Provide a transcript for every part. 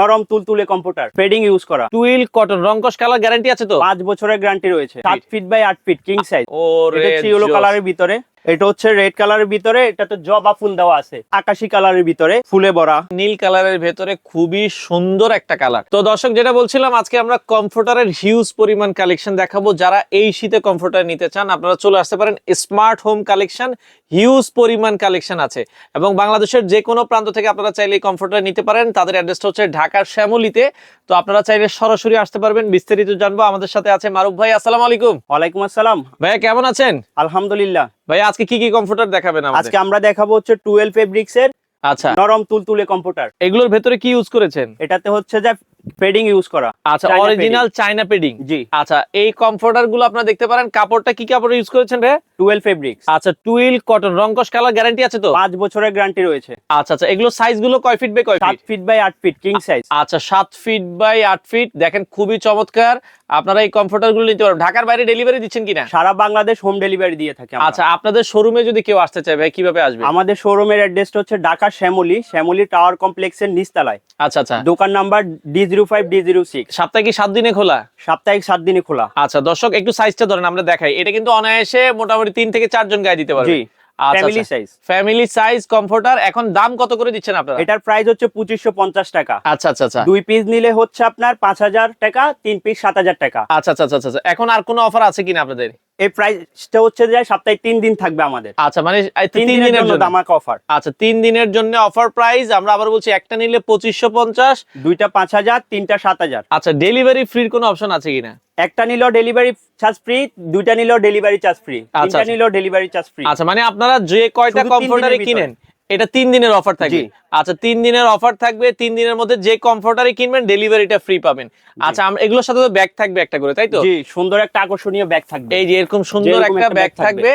নরম তুলতুলে computer fading use করা। টুইল কটন কালার গ্যারান্টি আছে তো? পাঁচ বছরের গ্যারান্টি রয়েছে। সাত ফিট বাই আট ফিট কিং সাইজ এটা ইয়েলো কালারের ভিতরে। এটা হচ্ছে রেড কালারের ভিতরে এটা তো জবা ফুল দেওয়া আছে। আকাশি কালারের ভিতরে ফুলে ভরা। নীল কালারের ভেতরে খুবই সুন্দর একটা কালার তো দর্শক যেটা বলছিলাম আজকে আমরা কমফোর্টারের হিউজ পরিমাণ কালেকশন দেখাবো। যারা এই শীতে কমফোর্টার নিতে চান আপনারা চলে আসতে পারেন। স্মার্ট হোম কালেকশন হিউজ পরিমাণ কালেকশন আছে। এবং বাংলাদেশের যে কোনো প্রান্ত থেকে আপনারা চাইলে কমফোর্টার নিতে পারেন। তাদের অ্যাড্রেসটা হচ্ছে ঢাকার শ্যামলিতে। তো আপনারা চাইলে সরাসরি আসতে পারবেন। বিস্তারিত জানব। আমাদের সাথে আছে মারুফ ভাই। আসসালামু আলাইকুম। ওয়ালাইকুম আসসালাম। ভাইয়া কেমন আছেন? আলহামদুলিল্লাহ। ভাই আজকে কি কি কমফোর্টার দেখাবেন আমাদের? আজকে আমরা দেখাবো হচ্ছে টুয়েলভ ফেব্রিক্স এর আচ্ছা। নরম তুলতুলে কম্পিউটার এগুলোর ভেতরে কি ইউজ করেছেন? এটাতে হচ্ছে যে ফেডিং ইউজ করা। আচ্ছা অরিজিনাল চাইনা পেডিং জি। আচ্ছা এই কমফোর্টারগুলো আপনারা দেখতে পারেন কাপড়টা কি কাপড় ইউজ করেছেন ভাই টুয়েলভ ফেব্রিক্স আচ্ছা টুইল কটন রঙ্কশ কালার গ্যারান্টি আছে তো? পাঁচ বছরের গ্যারান্টি রয়েছে। আচ্ছা আচ্ছা এগুলো সাইজগুলো কয় ফিট বাই কয় ফিট ফিট বাই আট ফিট কিং সাইজ আচ্ছা সাত ফিট বাই আট ফিট দেখেন খুবই চমৎকার। আপনারা এই কমফোর্টারগুলো নিতে পারবেন। ঢাকার বাইরে ডেলিভারি দিচ্ছেন কিনা? সারা বাংলাদেশ হোম ডেলিভারি দিয়ে থাকে আমরা। আচ্ছা আপনাদের শোরুমে যদি কেউ আসতে চায় ভাই কীভাবে আসবে? আমাদের শোরুমের অ্যাড্রেসটা হচ্ছে ঢাকা শ্যামলী শ্যামলী টাওয়ার কমপ্লেক্সের নিচতলায়। আচ্ছা আচ্ছা। দোকান number D zero five D zero six সপ্তাহে সাত দিনে খোলা? সাপ্তাহিক সাত দিনে খোলা। আচ্ছা দর্শক একটু সাইজটা ধরেন আমরা দেখাই। এটা কিন্তু অনায়াসে মোটামুটি তিন থেকে চারজন গায়ে দিতে পারবে। Family size family size comforter এখন দাম কত করে দিচ্ছেন আপনারা? এটার প্রাইস হচ্ছে পঁচিশশো পঞ্চাশ টাকা। আচ্ছা আচ্ছা আচ্ছা। দুই পিস নিলে হচ্ছে আপনার পাঁচ হাজার টাকা তিন পিস সাত হাজার টাকা। আচ্ছা আচ্ছা আচ্ছা আচ্ছা। এখন আর কোনো অফার আছে কিনা আপনাদের? এই প্রাইসটা হচ্ছে যে সপ্তাহে তিন দিন থাকবে আমাদের। আচ্ছা মানে তিন দিনের জন্য। দামাক অফার আচ্ছা তিন দিনের জন্য অফার প্রাইস আমরা আবার বলছি একটা নিলে পঁচিশশো পঞ্চাশ। দুইটা পাঁচ হাজার তিনটা সাত হাজার। আচ্ছা ডেলিভারি ফ্রির কোনো অপশন আছে কিনা? একটা নিলেও ডেলিভারি চার্জ ফ্রি দুইটা নিলেও ডেলিভারি চার্জ ফ্রি তিনটা আচ্ছা। নিলেও ডেলিভারি চার্জ ফ্রি আচ্ছা মানে আপনারা যে কয়টা দিনের কিনেন এটা তিন দিনের অফার থাকবে। আচ্ছা তিন দিনের অফার থাকবে তিন দিনের মধ্যে যে কমফোর্টারে কিনবেন ডেলিভারিটা ফ্রি পাবেন। আচ্ছা আমরা এগুলোর সাথে তো ব্যাগ থাকবে একটা করে তাই তো? জি সুন্দর একটা আকর্ষণীয় ব্যাগ থাকবে। এই যে এরকম সুন্দর একটা ব্যাগ থাকবে।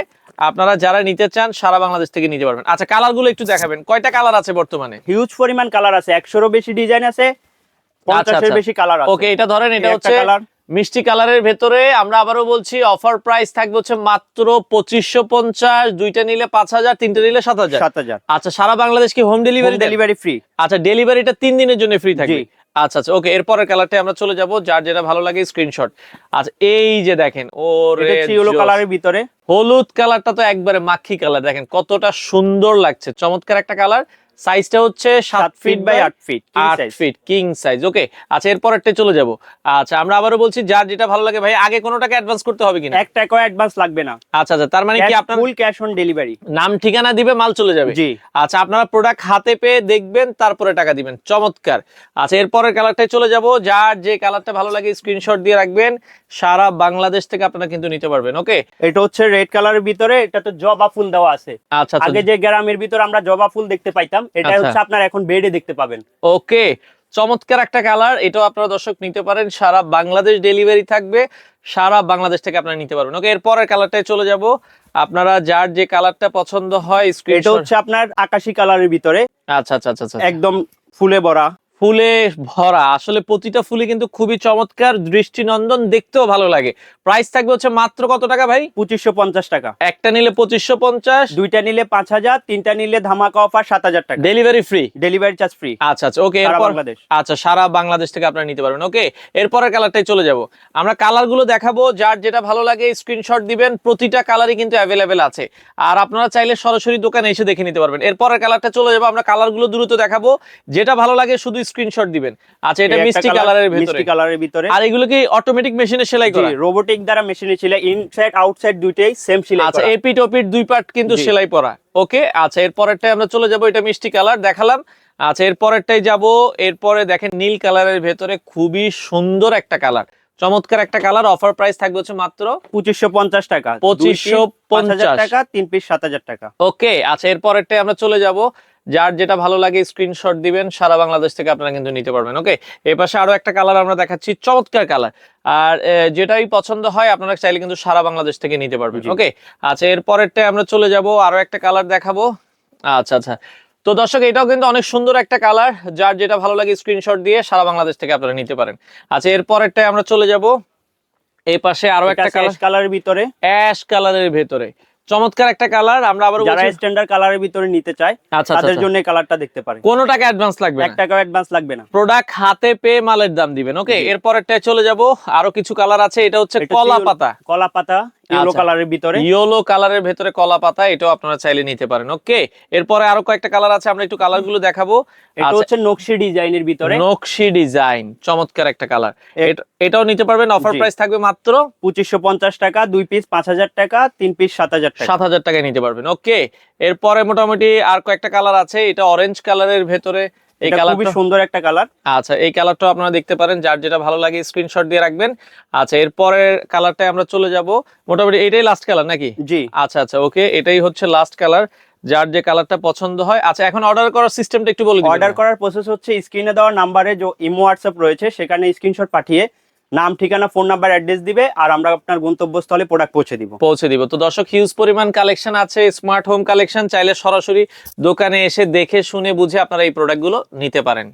আপনারা যারা নিতে চান সারা বাংলাদেশ থেকে নিতে পারবেন। আচ্ছা কালারগুলো একটু দেখাবেন। কয়টা কালার আছে বর্তমানে? হিউজ পরিমাণ কালার আছে একশোরও বেশি ডিজাইন আছে পঞ্চাশের আচ্ছা। বেশি কালার আছে। ওকে এটা ধরেন এটা হচ্ছে কালার মিষ্টি কালারের ভেতরে আমরা আবারও বলছি অফার প্রাইস থাকবে হচ্ছে মাত্র পঁচিশশো পঞ্চাশ দুইটা নিলে পাঁচ হাজার তিনটা নিলে সাত হাজার। সাত হাজার। আচ্ছা সারা বাংলাদেশ কি হোম ডেলিভারি ডেলিভারি ফ্রি আচ্ছা ডেলিভারিটা তিন দিনের জন্য ফ্রি থাকবে। আচ্ছা আচ্ছা ওকে এরপরের কালারটা আমরা চলে যাব যার যেটা ভালো লাগে স্ক্রিনশট আচ্ছা এই যে দেখেন ও ইয়েলো কালারের ভিতরে। হলুদ কালারটা তো একবারে মাখি কালার দেখেন কতটা সুন্দর লাগছে চমৎকার একটা কালার সাইজটা হচ্ছে সাত ফিট বাই আট ফিট আট ফিট কিং সাইজ ওকে আচ্ছা এরপরেরটা চলে যাব। আচ্ছা আমরা আবারও বলছি যার যেটা ভালো লাগে ভাই আগে কোনো টাকা অ্যাডভান্স করতে হবে কিনা? এক টাকাও অ্যাডভান্স লাগবে না। আচ্ছা আচ্ছা তার মানে কি আপনার ফুল ক্যাশ অন ডেলিভারি নাম ঠিকানা দিবে মাল চলে যাবে? জি। আচ্ছা আপনারা প্রোডাক্ট হাতে পেয়ে দেখবেন তারপরে টাকা দিবেন। চমৎকার। আচ্ছা এরপরের কালারটাই চলে যাব যার যে কালারটা ভালো লাগে স্ক্রিনশট দিয়ে রাখবেন। সারা বাংলাদেশ থেকে আপনারা কিন্তু নিতে পারবেন ওকে এটা হচ্ছে রেড কালারের ভিতরে এটা তো জবা ফুল দেওয়া আছে। আচ্ছা আচ্ছা। আগে যে গ্রামের ভিতরে আমরা জবা ফুল দেখতে পাইতাম এটা আচ্ছা। হচ্ছে আপনার এখন বেডে দেখতে পাবেন। ওকে চমৎকার একটা কালার এটাও আপনারা দর্শক নিতে পারেন। সারা বাংলাদেশ ডেলিভারি থাকবে সারা বাংলাদেশ থেকে আপনারা নিতে পারবেন। ওকে এরপরের কালারটাই চলে যাব। আপনারা যার যে কালারটা পছন্দ হয় এটা হচ্ছে আপনার আকাশি কালারের ভিতরে। আচ্ছা আচ্ছা আচ্ছা আচ্ছা। একদম ফুলে ভরা। ফুলে ভরা। আসলে প্রতিটা ফুলে কিন্তু খুবই চমৎকার দৃষ্টিনন্দন দেখতেও ভালো লাগে। প্রাইস থাকবে হচ্ছে মাত্র কত টাকা ভাই? পঁচিশশো পঞ্চাশ টাকা। একটা নিলে পঁচিশশো পঞ্চাশ। দুইটা নিলে পাঁচ হাজার তিনটা নিলে ধামাকা অফার সাত হাজার টাকা। Delivery free delivery charge free আচ্ছা আচ্ছা ওকে এরপর বাংলাদেশ। আচ্ছা সারা বাংলাদেশ থেকে আপনারা নিতে পারবেন। ওকে এরপরের কালারটাই চলে যাব। আমরা কালারগুলো দেখাবো যার যেটা ভালো লাগে স্ক্রিনশট দিবেন। প্রতিটা কালারই কিন্তু অ্যাভেলেবেল আছে। আর আপনারা চাইলে সরাসরি দোকানে এসে দেখে নিতে পারবেন। এরপরের কালারটা চলে যাব আমরা কালারগুলো দ্রুত দেখাবো। যেটা ভালো লাগে শুধু স্ক্রিনশট দিবেন। আচ্ছা এটা মিষ্টি কালারের ভেতরে মিষ্টি কালারের ভিতরে। আর এগুলো কি অটোমেটিক মেশিনে সেলাই করা? রোবোটিক দ্বারা মেশিনে ছিল ইনসাইড আউটসাইড দুইটাই সেম সেলাই আচ্ছা এপিট ওপিট দুই পার্ট কিন্তু সেলাই পরা। ওকে আচ্ছা এরপরেরটাই আমরা চলে যাব এটা মিষ্টি কালার দেখালাম। আচ্ছা এরপরেরটাই যাব এরপরে দেখেন নীল কালারের ভেতরে খুবই সুন্দর একটা কালার চমৎকার একটা কালার অফার প্রাইস থাকবে হচ্ছে মাত্র পঁচিশশো পঞ্চাশ টাকা। পঁচিশশো পঞ্চাশ। টাকা তিন পিস সাত হাজার টাকা। ওকে আচ্ছা এরপরেরটাই আমরা চলে যাব যার যেটা ভালো লাগে স্ক্রিনশট দিবেন সারা বাংলাদেশ থেকে আপনারা কিন্তু নিতে পারবেন ওকে এই পাশে আরও একটা কালার আমরা দেখাচ্ছি চমৎকার কালার আর যেটাই পছন্দ হয় আপনারা চাইলে কিন্তু সারা বাংলাদেশ থেকে নিতে পারবেন। ওকে আচ্ছা এরপরেরটাই আমরা চলে যাব আরও একটা কালার দেখাবো। আচ্ছা আচ্ছা। তো দর্শক এটাও কিন্তু অনেক সুন্দর একটা কালার যার যেটা ভালো লাগে স্ক্রিনশট দিয়ে সারা বাংলাদেশ থেকে আপনারা নিতে পারেন। আচ্ছা এরপরেরটাই আমরা চলে যাব এই পাশে আরও একটা কালার কালারের ভিতরে? অ্যাশ কালারের ভেতরে। চমৎকার একটা কালার আমরা আবার যারা স্ট্যান্ডার্ড কালারের ভিতরে নিতে চাই আচ্ছা তাদের আচ্ছা। জন্য কালারটা দেখতে পারেন। কোনো টাকা অ্যাডভান্স লাগবে না। 1 টাকা অ্যাডভান্স লাগবে না। প্রোডাক্ট হাতে পেয়ে মালের দাম দিবেন ওকে জি। একটা চলে যাব আরও কিছু কালার আছে এটা হচ্ছে কলা পাতা। কলা পাতা ইয়েলো আচ্ছা। কালারের ভিতরে। ইয়েলো কালারের ভেতরে কলা পাতা এটাও আপনারা চাইলে নিতে পারেন। ওকে এরপরে আরও কয়েকটা কালার আছে আমরা একটু কালারগুলো দেখাবো। এটা আচ্ছা, হচ্ছে নকশি ডিজাইনের ভিতরে। নকশি ডিজাইন চমৎকার একটা কালার। এটাও নিতে পারবেন অফার প্রাইস থাকবে মাত্র পঁচিশশো পঞ্চাশ টাকা দুই পিস পাঁচ হাজার টাকা তিন পিস সাত হাজার টাকা। সাত হাজার টাকায় নিতে পারবেন ওকে। এরপরে মোটামুটি আর কয়েকটা কালার আছে এটা অরেঞ্জ কালারের ভেতরে। এই এটা খুবই সুন্দর একটা কালার। আচ্ছা এই কালারটা আপনারা দেখতে পারেন যার যেটা ভালো লাগে স্ক্রিনশট দিয়ে রাখবেন। আচ্ছা এরপরের আমরা চলে যাব। মোটামুটি এটাই লাস্ট কালার নাকি? জি। আচ্ছা আচ্ছা ওকে এটাই হচ্ছে লাস্ট কালার যার যে কালারটা পছন্দ হয়। আচ্ছা এখন অর্ডার করার সিস্টেমটা একটু বলে অর্ডার করার প্রসেস হচ্ছে স্ক্রিনে দেওয়া নাম্বারে যে ইমো হোয়াটসঅ্যাপ রয়েছে সেখানে স্ক্রিনশট পাঠিয়ে নাম, ঠিকানা ফোন নাম্বার অ্যাড্রেস দিবে আর আমরা আপনার গন্তব্যস্থলে প্রোডাক্ট পৌঁছে দিব। পৌঁছে দিব। তো দর্শক হিউজ পরিমাণ কালেকশন আছে স্মার্ট হোম কালেকশন চাইলে সরাসরি দোকানে এসে দেখে, শুনে, বুঝে আপনারা এই প্রোডাক্টগুলো নিতে পারেন।